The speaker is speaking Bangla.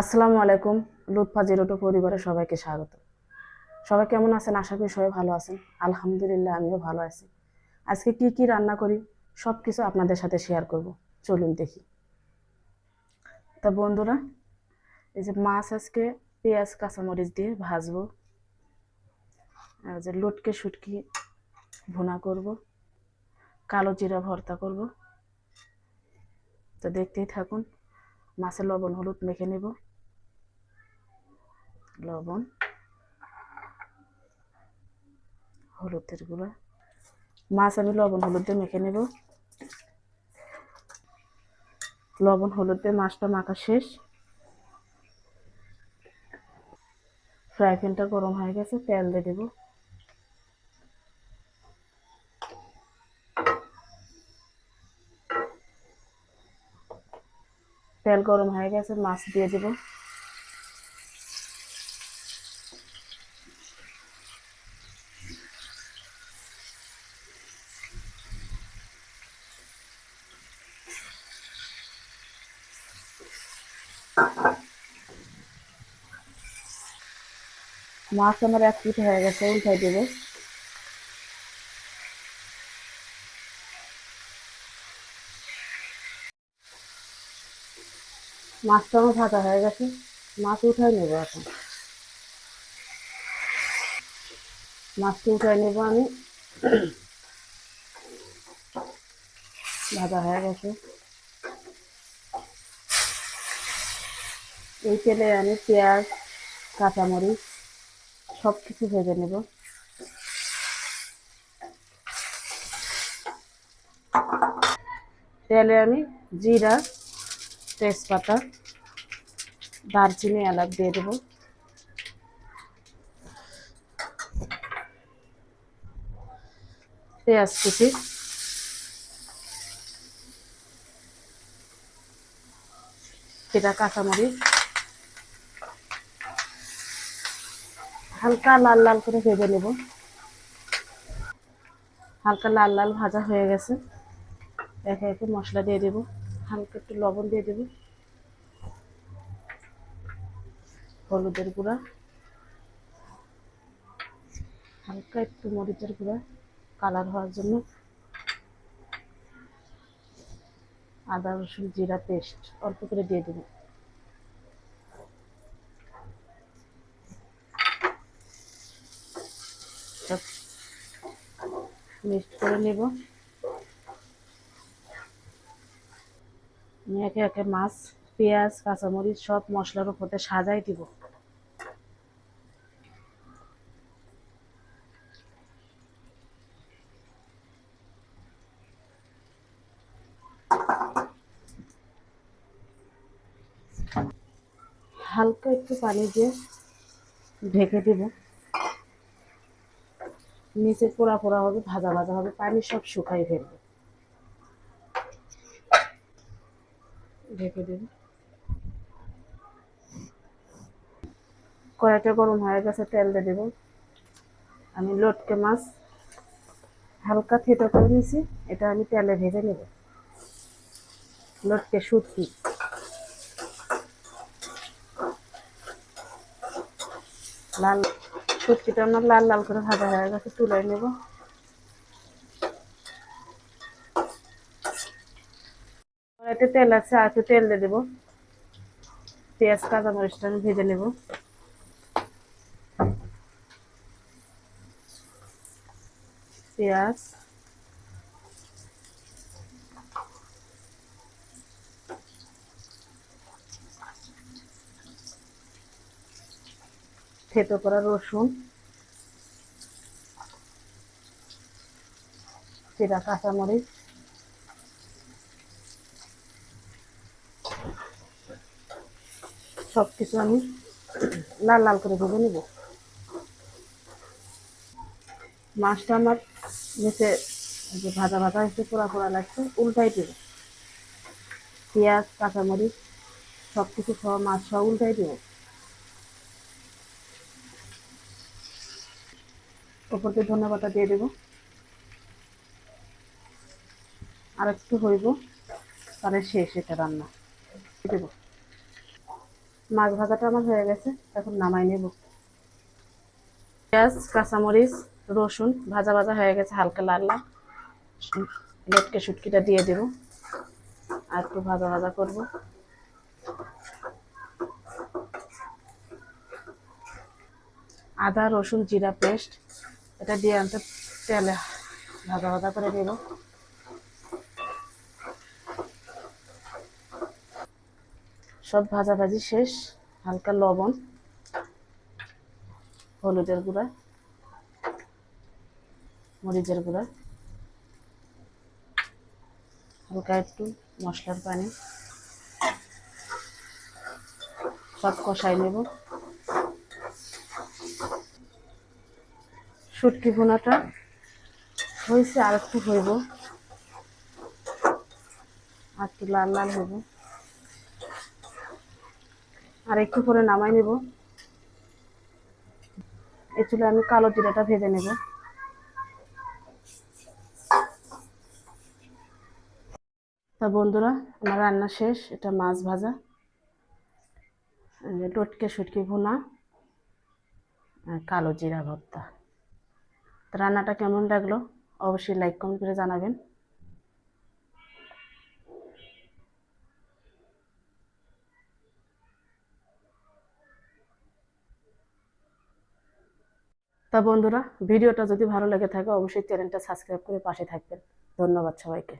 আসসালামু আলাইকুম, লুৎফা জিরোটো পরিবারের সবাইকে স্বাগত। সবাই কেমন আছেন? আশা করি সবাই ভালো আছেন। আলহামদুলিল্লাহ, আমিও ভালো আছি। আজকে কি কি রান্না করি সব কিছু আপনাদের সাথে শেয়ার করব। চলুন দেখি। তা বন্ধুরা, এই যে মাছ আজকে পেঁয়াজ, কাঁচামরিচ দিয়ে ভাজবো। আর যে লটকে শুটকি ভুনা করব। কালো জিরা ভর্তা করব। তো দেখতেই থাকুন মাছের লবণ হলুদ মেখে নেব। লবণ, হলুদের গুঁড়া। মাছ আমি লবণ হলুদ দিয়ে মেখে নেব। লবণ হলুদ দিয়ে মাছটা মাখা শেষ। ফ্রাই প্যানটা গরম হয়ে গেছে, তেল দিয়ে দেবো। তেল গরম হয়ে গেছে, মাছ দিয়ে দেব। মাছ আমার এক পিঠে হয়ে গেছে, উল্টাই দেবো। মাছটা আমার ভাজা হয়ে গেছে, মাছ উঠাই নেব এখন। মাছটা উঠাই নেব আমি। ভাজা হয়ে গেছে। এই তেলে আমি পেঁয়াজ, কাঁচামরিচ সব কিছু ভেজে নেব। তেলে আমি জিরা, তেজপাতা, দারচিনি, এলাচ দিয়ে দেবো। পেঁয়াজ কুচি। সেটা কাঁচামরিচ। হালকা লাল লাল করে ভেজে নেব। হালকা লাল লাল ভাজা হয়ে গেছে। একে একে মশলা দিয়ে দেবো। হালকা একটু লবণ দিয়ে দেবো। হলুদের গুঁড়া। হালকা একটু মরিচের গুঁড়া কালার হওয়ার জন্য। আদা রসুন জিরা পেস্ট অল্প করে দিয়ে দেবো। মিক্সড করে নেব। একে একে মাছ, পেঁয়াজ, কাঁচামরিচ সব মশলার উপরে সাজাই দিব। হালকা একটু পানি দিয়ে ঢেকে দেব। নিচে পোড়া পোড়া হবে, ভাজা ভাজা হবে, পানি সব শুকাই ফেলবে। ঢেকে দেব কড়াইটা গরম হয়ে গেছে, তেল দিয়ে দেবো। আমি লটকে মাছ হালকা থেতো করে নিয়েছি, এটা আমি তেলে ভেজে নেব। লটকে শুটকি। লাল শুটকিটা আমার লাল লাল করে ভাজা হয়ে গেছে, তুলে নেব। কড়াইতে তেল আছে আর একটু তেল দিয়ে দেবো। পেঁয়াজ কাঁচামরিচটা আমি ভেজে নেব। পেঁয়াজ থেতো করা রসুন সেটা কাঁচামরিচ সব কিছু আমি লাল লাল করে ভেজে নেব। মাছটা আমার নিচে যে ভাজা ভাজা একটু পোড়া পোড়া লাগছে, উল্টাই দেবো। পেঁয়াজ, কাঁচামরিচ সব কিছু সব মাছ সব উল্টাই দেবো। ওপর দিয়ে দিয়ে দেবো। আর একটু হইব, তাহলে শেষ এটা রান্না। দেবো। মাছ ভাজাটা আমার হয়ে গেছে, এখন নামাই নেব। পেঁয়াজ, কাঁচামরিচ, রসুন, ভাজা ভাজা হয়ে গেছে হালকা লাল লাল। লটকে শুটকিটা দিয়ে দেব। আর একটু ভাজা ভাজা করব। আদা, রসুন, জিরা, পেস্ট এটা দিয়ে আনতে তেলে ভাজা ভাজা করে দেব। সব ভাজাভাজি শেষ, হালকা লবণ, হলুদের গুঁড়া, মরিচের গুঁড়া, হালকা একটু মশলার পানি, সব কষাই নেব। শুটকি ভুনাটা। হয়েছে আর একটু হইব। আর একটু লাল লাল হইব। আর একটু পরে নামাই নেব। চুলে আমি কালো জিরাটা ভেজে নেব। তা বন্ধুরা, আমার রান্না শেষ। এটা মাছ ভাজা। লটকে শুটকি ভুনা কালো জিরা ভর্তা। রান্নাটা কেমন লাগল অবশ্যই লাইক কমেন্ট করে জানাবেন। তা বন্ধুরা, ভিডিওটা যদি ভালো লেগে থাকে অবশ্যই চ্যানেলটা সাবস্ক্রাইব করে পাশে থাকবেন। ধন্যবাদ সবাইকে।